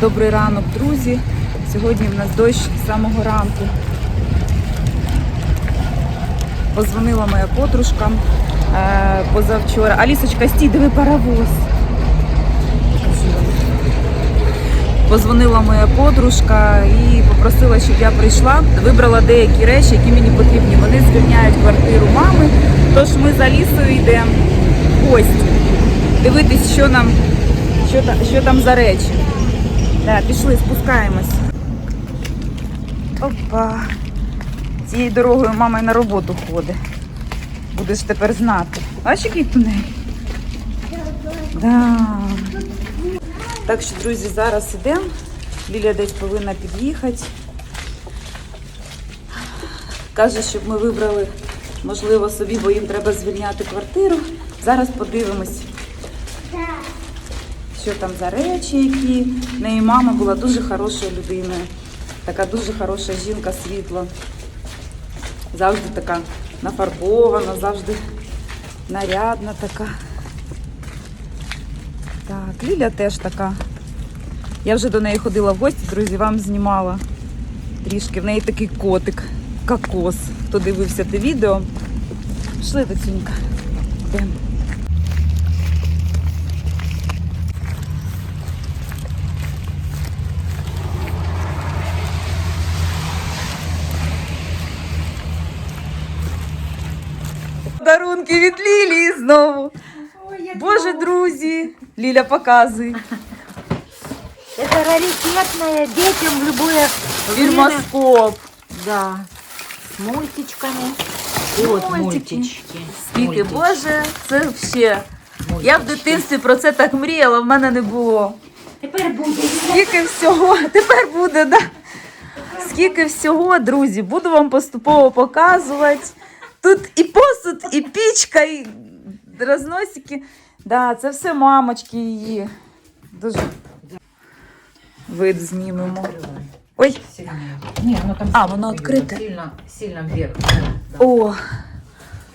Добрий ранок, друзі. Сьогодні в нас дощ з самого ранку. Позвонила моя подружка е, позавчора. Алісочка, стій, диви паровоз. Позвонила моя подружка і попросила, щоб я прийшла. Вибрала деякі речі, які мені потрібні. Вони звільняють квартиру мами. Тож ми за лісою йдемо в гості. Дивитись, що нам, що, що там за речі. Да, пішли, спускаємось. Опа. Цією дорогою мама й на роботу ходить. Будеш тепер знати. Бачиш, який тунель? Да. Так що, друзі, зараз ідемо. Ліля десь повинна під'їхати. Каже, щоб ми вибрали, можливо, собі, бо їм треба звільняти квартиру. Зараз подивимось, що там за речі, які. В неї мама була дуже хорошою людиною. Така дуже хороша жінка, світла. Завжди така нафарбована, завжди нарядна така. Так, Ліля теж така. Я вже до неї ходила в гості, друзі, вам знімала трішки. В неї такий котик, кокос. Хто дивився те відео? Пішли, Доцюнька. Йдемо. Подарунки від Лілії знову. Боже, друзі! Ліля показує. Это раритетное детям в любое. Фірмоскоп. Да. С мультичками. Мультики. мультички. Скільки. Боже, це ще. Я в дитинстві про це так мріяла, в мене не було. Тепер буде. Скільки всього, тепер буде, да? Скільки всього, друзі, буду вам поступово показувати. Тут і посуд, і пічка, і розносики. Да, це все мамочки її. Дуже вид знімемо. Ой, Сильно. Не, оно там А, сильно оно видно. открыто. Сильно, сильно вверх. О,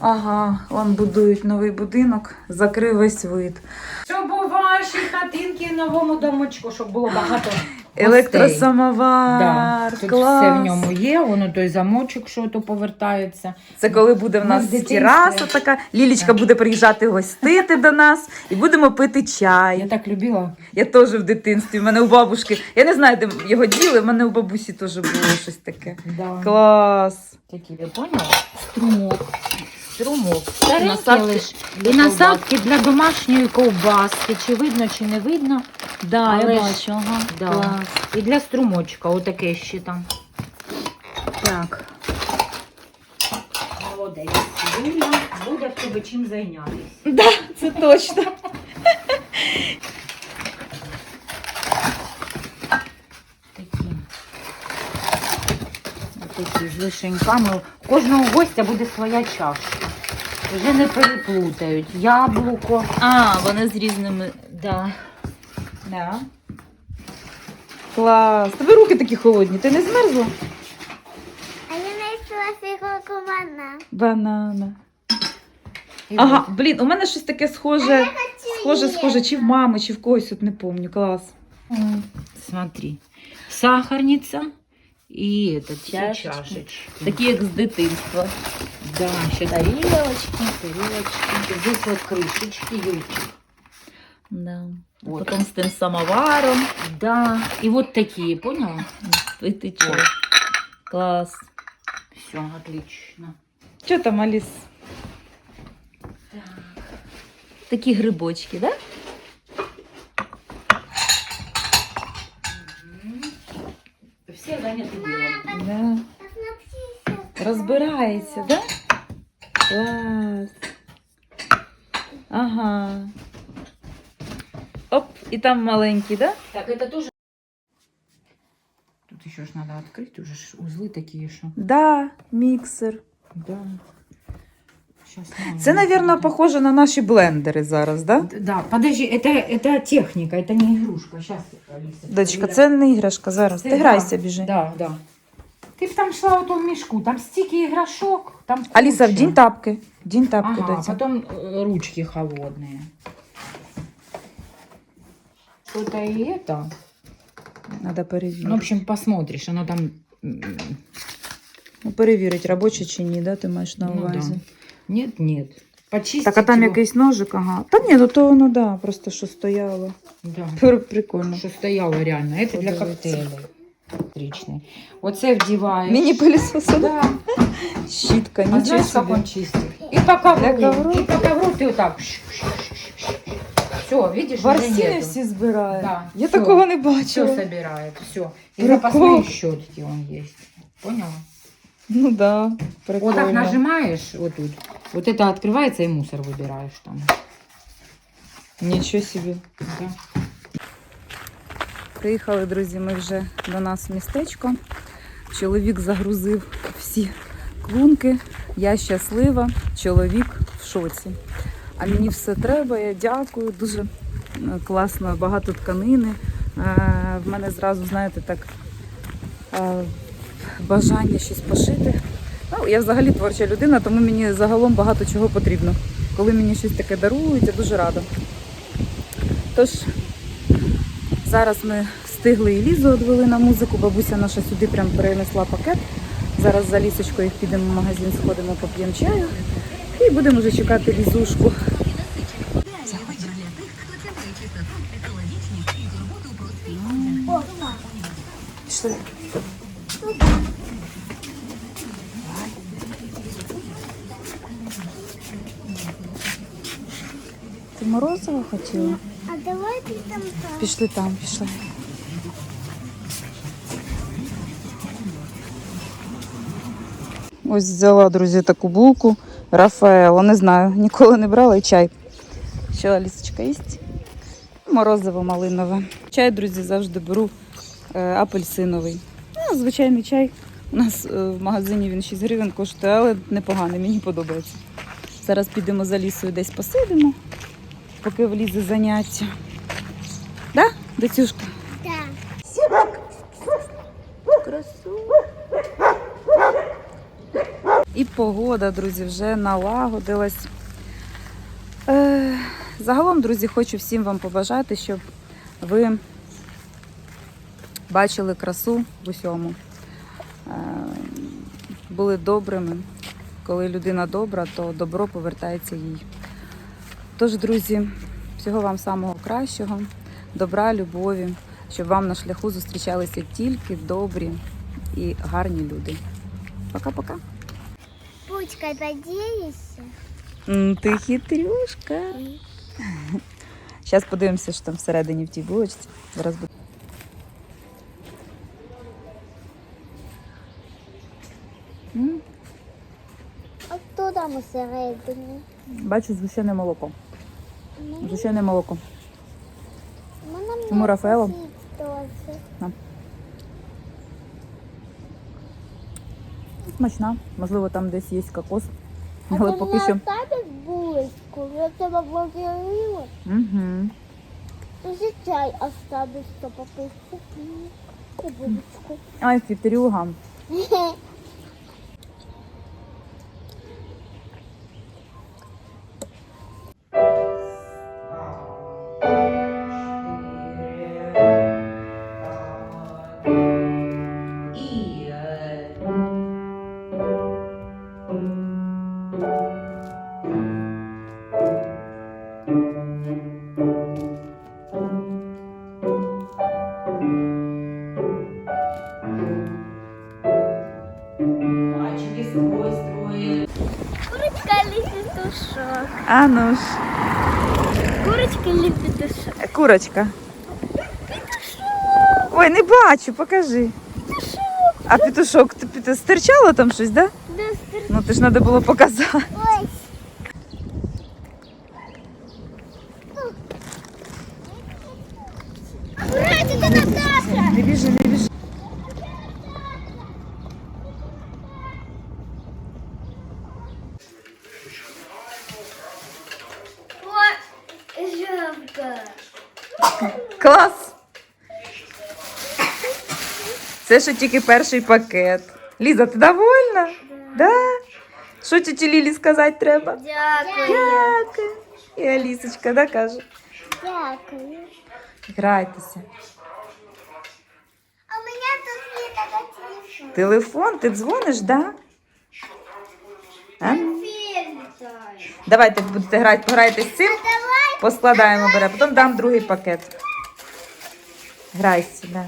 ага, вон будують новий будинок, закрив весь вид. Щоб у вашій хатинки новому домочку, щоб було багато. Електросамовар, Да, тут клас. все в ньому є, воно той замочок, що то повертається. Це коли буде в нас дитинстві. тераса така, Лілічка Так. буде приїжджати гостити до нас і будемо пити чай. Я так любила. Я теж в дитинстві, в мене у бабушки, я не знаю, де його діли, в мене у бабусі теж було щось таке. Да. Клас. Такі, я поняла? Струмок. Струмок. Насадки І насадки для домашньої ковбаски. Чи видно, чи не видно. Да, Але я ж- бачу, ага. Да. Клас. І для струмочка, отаке ще там. Так. Молодець. Юля, буде в тебе чим зайнятися. Да, це точно. Такі. Такі з вишеньками. У кожного гостя буде своя чашка. Вже не переплутають. Яблуко. А, вони з різними. Да. Да. Клас. Тебе руки такі холодні. Ти не змерзла? А я знайшла фігурку вона. Банана. Ага, блін, у мене щось таке схоже, схоже, схоже, чи в мами, чи в когось, от не пам'ятаю. Клас. М, Смотри. Сахарниця і этот, Чашечки. чашечки. Такі, як з дитинства. Да, сейчас Тарілочки. тарелочки. Здесь вот крышечки, юльчик. Да. Вот. Потім з тим самоваром. Да. И вот такие, поняла? Пити чай. Ой. Клас. Все, отлично. Що там, Аліс? Такі грибочки, да? Все заняты делом. Да. Розбирається, да? Клас. Ага. Оп, і там маленький, да? Так, это тоже... Тут еще ж надо открыть, уже ж узлы такие, что... Да, міксер. Да. Сейчас, Це, мабуть, похоже на наші блендери зараз, да? Да, подожди, это, это техника, это не игрушка. Сейчас, Алиса. Дочка, проверяй. це не іграшка зараз. Ти Це грайся, да, біжи. Да, да. Ти б там шла у тому мішку, там стільки іграшок, там Аліса, куча. вдінь тапки. Вдінь тапки, Ага, доця. потом э, ручки холодные. Что-то и это. Треба перевірити. Ну, в общем, посмотришь, оно там... м, Ну, перевірити, робоче чи ні, да, ти маєш на Ну, увазі. да. Нет, нет. Почистить Так, а там его. якийсь ножик, ага. Та ні, ну то воно, да, просто що стояло. Да. Пр- Прикольно. Що стояло реально. Это для Подивитися. коктейлей. Отличный. Оце вдіваєш. Міні-пилісос, Да. щітка, А нічого знаешь, как собі. он чистит? И по ковру. Для ковру? И по ковру ты вот так. Все, видишь, уже Варсіни нету. всі збирає. Да, Я всё. такого не Все бачила. собирает, все. И Прикол. запасные щетки он есть. Поняла? Ну да, Вот прикольно. так нажимаешь вот тут. Вот это открывается и мусор выбираешь там. Нічого собі. Да. Приїхали, друзі, ми вже до нас в містечко. Чоловік загрузив всі клунки. Я щаслива, чоловік в шоці. А мені все треба, я дякую. Дуже е, класно, багато тканини. Е, В мене зразу, знаєте, так е, бажання щось пошити. Ну, я взагалі творча людина, тому мені загалом багато чого потрібно. Коли мені щось таке дарують, я дуже рада. Тож, Зараз ми встигли і Лізу відвели на музику. Бабуся наша сюди прям перенесла пакет. Зараз за лісочкою підемо в магазин, сходимо, поп'ємо чаю і будемо вже чекати лізушку. Пішли. Ти морозиво хотіла? А давайте там так. Пішли там, пішли. Ось взяла, друзі, таку булку. Рафаело, не знаю, ніколи не брала і чай. Що, Алісочка, їсть? Морозиво малинове. Чай, друзі, завжди беру е, апельсиновий. Ну, звичайний чай. У нас е, в магазині він 6 гривень коштує, але непоганий, мені подобається. Зараз підемо за лісою десь посидимо, поки влізе заняття. Да, Дацюшка? Так. Красу. І погода, друзі, вже налагодилась. Е, загалом, друзі, хочу всім вам побажати, щоб ви бачили красу в усьому. Е, були добрими. Коли людина добра, то добро повертається їй. Тож, друзі, всього вам самого кращого, добра, любові, щоб вам на шляху зустрічалися тільки добрі і гарні люди. Пока-пока. Надеешься? М, Ти хитрюшка. Зараз подивимося, що там всередині в тій булочці. Зараз буде. А хто там усередині? Бачу згущене молоко. Ну, Згущене молоко. Тому Рафаело? теж. Смачна. Можливо, там десь є кокос. А Але ти поки що. оставиш булочку? Я тебе благодарила. Угу. Ти чай оставиш, то попив булочку. Ай, хитрюга. Любить тушок. А ну ж. Курочка любить петушок? Курочка. Петушок. Ой, не бачу, покажи. Петушок. А петушок, ти стирчало там щось, да? Достр... Ну ти ж треба було показати. Ой. Ура, это Наташа! Не біжи, не біжи. О, жабка. Клас! Це ще тільки перший пакет. Ліза, ти довольна? Да? Що тіті Лілі сказати треба? Дякую. Дякую. І Алісочка, да, каже. Дякую. Грайтеся. Телефон, ти дзвониш, да? А? Давайте будете грати, пограйте з цим, поскладаємо бере, потім дам другий пакет. Грайся, да.